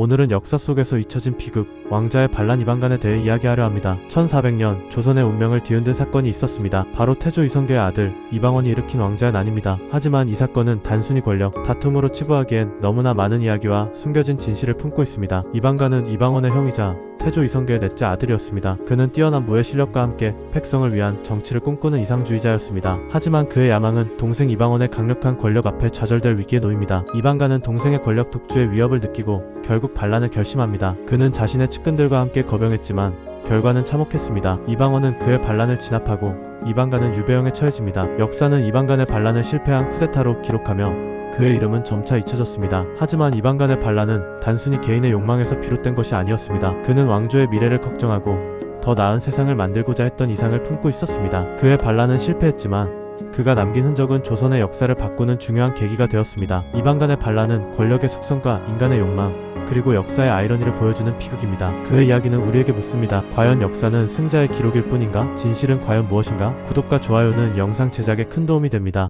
오늘은 역사 속에서 잊혀진 비극, 왕자의 반란 이방간에 대해 이야기하려 합니다. 1400년 조선의 운명을 뒤흔든 사건이 있었습니다. 바로 태조 이성계의 아들 이방원이 일으킨 왕자는 아닙니다. 하지만 이 사건은 단순히 권력, 다툼으로 치부하기엔 너무나 많은 이야기와 숨겨진 진실을 품고 있습니다. 이방간은 이방원의 형이자 태조 이성계의 넷째 아들이었습니다. 그는 뛰어난 무예 실력과 함께 백성을 위한 정치를 꿈꾸는 이상주의자였습니다. 하지만 그의 야망은 동생 이방원의 강력한 권력 앞에 좌절될 위기에 놓입니다. 이방간은 동생의 권력 독주의 위협을 느끼고 결국 반란을 결심합니다. 그는 자신의 측근들과 함께 거병했지만 결과는 참혹했습니다. 이방원은 그의 반란을 진압하고 이방간은 유배형에 처해집니다. 역사는 이방간의 반란을 실패한 쿠데타로 기록하며 그의 이름은 점차 잊혀졌습니다. 하지만 이방간의 반란은 단순히 개인의 욕망에서 비롯된 것이 아니었습니다. 그는 왕조의 미래를 걱정하고 더 나은 세상을 만들고자 했던 이상을 품고 있었습니다. 그의 반란은 실패했지만 그가 남긴 흔적은 조선의 역사를 바꾸는 중요한 계기가 되었습니다. 이방간의 반란은 권력의 속성과 인간의 욕망, 그리고 역사의 아이러니를 보여주는 비극입니다. 그의 이야기는 우리에게 묻습니다. 과연 역사는 승자의 기록일 뿐인가? 진실은 과연 무엇인가? 구독과 좋아요는 영상 제작에 큰 도움이 됩니다.